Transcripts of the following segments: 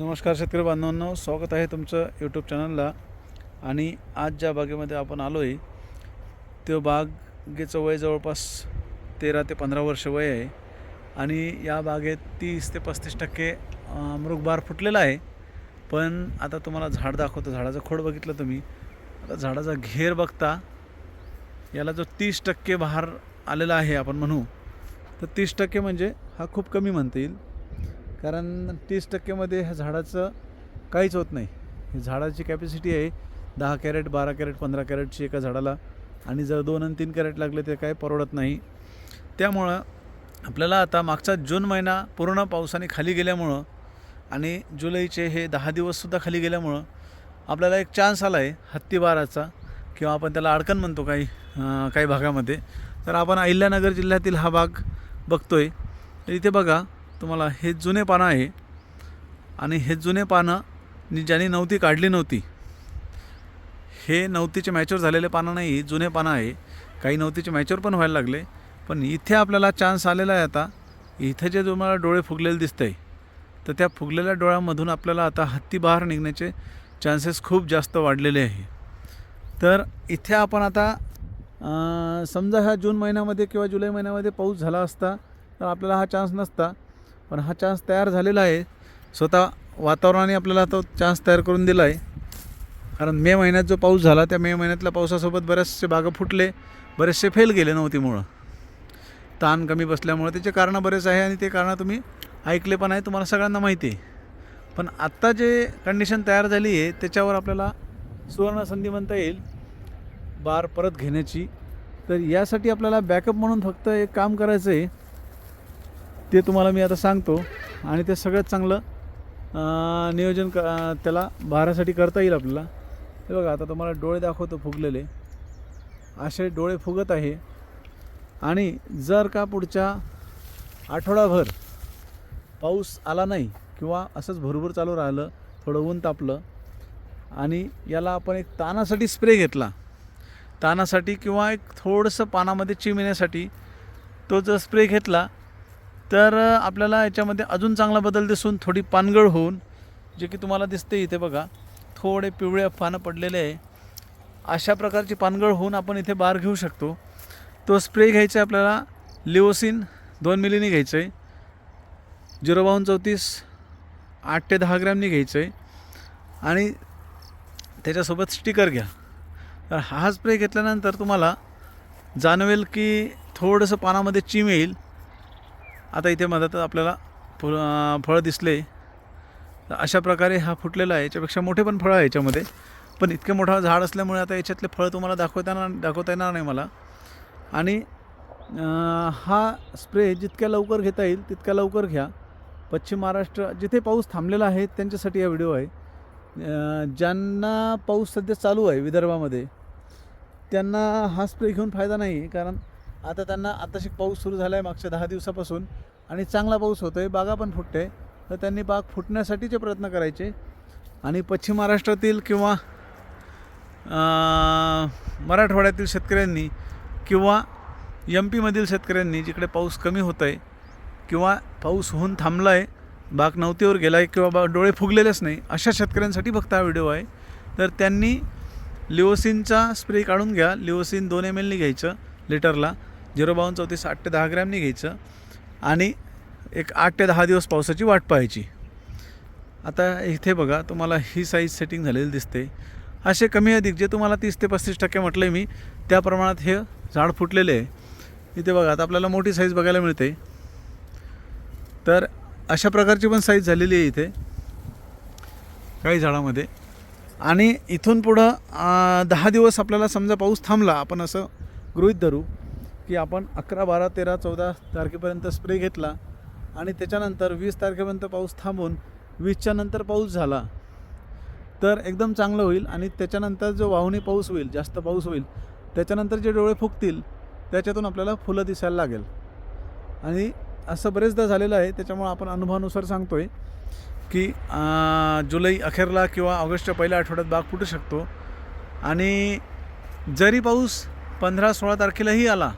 नमस्कार शेतकरी बांधवांनो स्वागत आहे तुमचं यूट्यूब चॅनलला आणि आज ज्या बागेमध्ये आपण आलो आहे तो बागेचं वय जवळपास तेरा ते पंधरा वर्ष वय आहे. आणि या बागेत तीस ते पस्तीस टक्के मृगबार फुटलेला आहे. पण आता तुम्हाला झाड दाखवतो. झाडाचं खोड बघितलं तुम्ही. आता झाडाचा घेर बघता याला जो तीस टक्के बहार आलेला आहे आपण म्हणू तर तीस टक्के म्हणजे हा खूप कमी म्हणता येईल. कारण तीस टक्केमध्ये ह्या झाडाचं काहीच होत नाही. हे झाडाची कॅपॅसिटी आहे दहा कॅरेट बारा कॅरेट पंधरा कॅरेटची एका झाडाला आणि जर दोन आणि तीन कॅरेट लागले ते काय परवडत नाही. त्यामुळं आपल्याला आता मागचा जून महिना पूर्ण पावसाने खाली गेल्यामुळं आणि जुलैचे हे दहा दिवससुद्धा खाली गेल्यामुळं आपल्याला एक चान्स आला आहे हत्तीबाराचा किंवा आपण त्याला अडकण म्हणतो काही काही भागामध्ये. तर आपण अहिल्यानगर जिल्ह्यातील हा भाग बघतो तर इथे बघा तुम्हाला हे जुने पानं आहे. आणि हे जुने पानं ज्याने ज्यांनी नव्हती काढली नव्हती हे नव्हतीचे मॅच्युअर झालेले पानं नाही जुने पानं आहे. काही नव्हतीचे मॅच्युअर पण व्हायला लागले. पण इथे आपल्याला चान्स आलेला आहे आता. इथे जे तुम्हाला डोळे फुगलेले दिसत आहे तर त्या फुगलेल्या डोळ्यामधून आपल्याला आता हत्ती बाहेर निघण्याचे चान्सेस खूप जास्त वाढलेले आहे. तर इथे आपण आता समजा ह्या जून महिन्यामध्ये किंवा जुलै महिन्यामध्ये पाऊस झाला असता तर आपल्याला हा चान्स नसता. पण हा चान्स तयार झालेला आहे. स्वतः वातावरणाने आपल्याला तो चान्स तयार करून दिला आहे. कारण मे महिन्यात जो पाऊस झाला त्या मे महिन्यातल्या पावसासोबत बरेचसे बागं फुटले बरेचसे फेल गेले नव्हतीमुळं. ताण कमी बसल्यामुळं त्याचे कारणं बरेच आहे आणि ते कारणं तुम्ही ऐकले पण आहे तुम्हाला सगळ्यांना माहिती आहे. पण आत्ता जे कंडिशन तयार झाली आहे त्याच्यावर आपल्याला सुवर्ण संधी म्हणता येईल. बार परत घेण्याची. तर यासाठी आपल्याला बॅकअप म्हणून फक्त एक काम करायचं आहे ते तुम्हाला मी आता सांगतो. आणि ते सगळ्यात चांगलं नियोजन क त्याला भारासाठी करता येईल आपल्याला. हे बघा आता तुम्हाला डोळे दाखवतो फुगलेले. असे डोळे फुगत आहे. आणि जर का पुढच्या आठवडाभर पाऊस आला नाही किंवा असंच भरभर चालू राहिलं थोडं ऊन तापलं आणि याला आपण एक तानासाठी स्प्रे घेतला. तानासाठी किंवा एक थोडंसं पानामध्ये चिमिण्यासाठी तो जर स्प्रे घेतला तर आपल्याला याच्यामध्ये अजून चांगला बदल दिसून थोडी पानगळ होऊन जे की तुम्हाला दिसते इथे बघा थोडे पिवळे पानं पडलेले आहे. अशा प्रकारची पानगळ होऊन आपण इथे बार घेऊ शकतो. तो स्प्रे घ्यायचा आहे आपल्याला लिओसिन दोन मिलीने घ्यायचं आहे झिरो बावन्न चौतीस आठ ते दहा ग्रॅमनी घ्यायचं आहे आणि त्याच्यासोबत स्टिकर घ्या. तर हा स्प्रे घेतल्यानंतर तुम्हाला जाणवेल की थोडंसं पानामध्ये चिम येईल. आता इथे मधात आपल्याला फुल फळं दिसले. तर अशा प्रकारे हा फुटलेला आहे. याच्यापेक्षा मोठे पण फळं आहे याच्यामध्ये. पण इतके मोठा झाड असल्यामुळे आता याच्यातले फळं तुम्हाला दाखवताना दाखवता येणार नाही मला. आणि हा स्प्रे जितक्या लवकर घेता येईल तितक्या लवकर घ्या. पश्चिम महाराष्ट्र जिथे पाऊस थांबलेला आहे त्यांच्यासाठी हा व्हिडिओ आहे. ज्यांना पाऊस सध्या चालू आहे विदर्भामध्ये त्यांना हा स्प्रे घेऊन फायदा नाही आहे कारण आता त्यांना आताशी पाऊस सुरू झाला आहे मागच्या दहा दिवसापासून आणि चांगला पाऊस होतो आहे बागा पण फुटते तर त्यांनी बाग फुटण्यासाठीचे प्रयत्न करायचे. आणि पश्चिम महाराष्ट्रातील किंवा मराठवाड्यातील शेतकऱ्यांनी किंवा एम पीमधील शेतकऱ्यांनी जिकडे पाऊस कमी होत आहे किंवा पाऊस होऊन थांबला आहे बाग नवतीवर गेला आहे किंवा बा डोळे फुगलेलेच नाही अशा शेतकऱ्यांसाठी फक्त हा व्हिडिओ आहे. तर त्यांनी लिओसिनचा स्प्रे काढून घ्या. लिओसिन दोन एम एलनी घ्यायचं लिटरला. झिरो बावन्न चौतीस आठ ते दहा ग्रॅमनी घ्यायचं आणि एक आठ ते दहा दिवस पावसाची वाट पाहायची. आता इथे बघा तुम्हाला ही साईज सेटिंग झालेली दिसते. असे कमी अधिक जे तुम्हाला तीस ते पस्तीस टक्के म्हटलं आहे मी त्या प्रमाणात हे झाड फुटलेले आहे. इथे बघा आता आपल्याला मोठी साईज बघायला मिळते. तर अशा प्रकारची पण साईज झालेली आहे इथे काही झाडामध्ये. आणि इथून पुढं दहा दिवस आपल्याला समजा पाऊस थांबला आपण असं गृहीत धरू की आपण अकरा बारा तेरा चौदा तारखेपर्यंत स्प्रे घेतला आणि त्याच्यानंतर वीस तारखेपर्यंत पाऊस थांबून वीसच्या नंतर पाऊस झाला तर एकदम चांगलं होईल आणि त्याच्यानंतर जो वाहुनी पाऊस होईल जास्त पाऊस होईल त्याच्यानंतर जे डोळे फुगतील त्याच्यातून आपल्याला फुलं दिसायला लागेल. आणि असं बरेचदा झालेलं आहे त्याच्यामुळं आपण अनुभवानुसार सांगतो आहे की जुलै अखेरला किंवा ऑगस्टच्या पहिल्या आठवड्यात बाग फुटू शकतो. आणि जरी पाऊस पंधरा सोळा तारखेलाही आला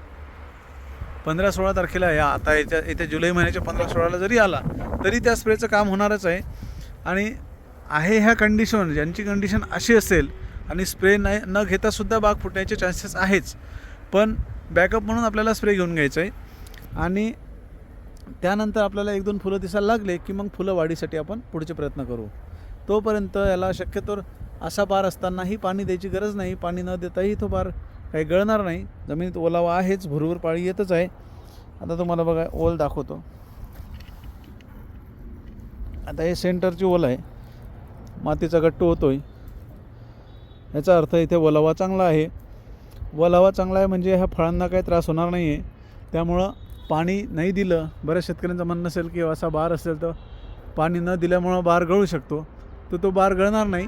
पंधरा सोळा तारखेला या. आता याच्या येत्या जुलै महिन्याच्या पंधरा सोळाला जरी आला तरी त्या स्प्रेचं काम होणारच आहे. आणि आहे ह्या कंडिशन ज्यांची कंडिशन अशी असेल आणि स्प्रे नाही न घेतासुद्धा बाग फुटण्याचे चान्सेस आहेच. पण बॅकअप म्हणून आपल्याला स्प्रे घेऊन घ्यायचं आहे आणि त्यानंतर आपल्याला एक दोन फुलं दिसायला लागले की मग फुलं वाढीसाठी आपण पुढचे प्रयत्न करू. तोपर्यंत याला शक्यतोवर असा पार असतानाही पाणी द्यायची गरज नाही. पाणी न देताही तो पार काही गळणार नाही. जमिनीत ओलावा आहेच भरभर पाळी येतच आहे. आता तुम्हाला बघा ओल दाखवतो. आता हे सेंटरची ओल आहे. मातीचा गट्टू होतो आहे याचा अर्थ इथे ओलावा चांगला आहे. ओलावा चांगला आहे म्हणजे ह्या फळांना काही त्रास होणार नाही आहे त्यामुळं पाणी नाही दिलं बऱ्याच शेतकऱ्यांचं म्हणणं असेल की असा बार असेल तर पाणी न दिल्यामुळं बार गळू शकतो. तर तो बार गळणार नाही.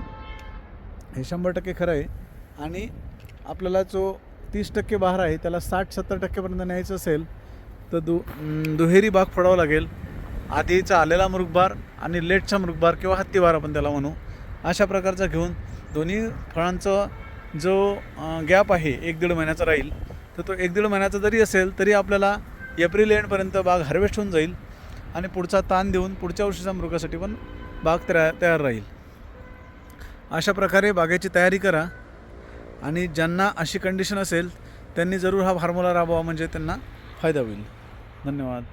हे शंभर टक्के खरं आहे. आणि आपल्याला जो तीस टक्के बहार आहे त्याला साठ सत्तर टक्केपर्यंत न्यायचं असेल तर दु दुहेरी बाग फोडावा लागेल. आधीचा आलेला मृगबार आणि लेटचा मृगबार किंवा हत्तीबार आपण त्याला म्हणू. अशा प्रकारचा घेऊन दोन्ही फळांचं जो गॅप आहे एक दीड महिन्याचा राहील तर तो एक दीड महिन्याचा जरी असेल तरी आपल्याला एप्रिल एंडपर्यंत बाग हार्वेस्ट होऊन जाईल आणि पुढचा ताण देऊन पुढच्या वर्षीच्या मृगासाठी पण बाग तयार तयार राहील. अशा प्रकारे बागेची तयारी करा. आणि ज्यांना अशी कंडिशन असेल त्यांनी जरूर हा फॉर्म्युला राबवा म्हणजे त्यांना फायदा होईल. धन्यवाद.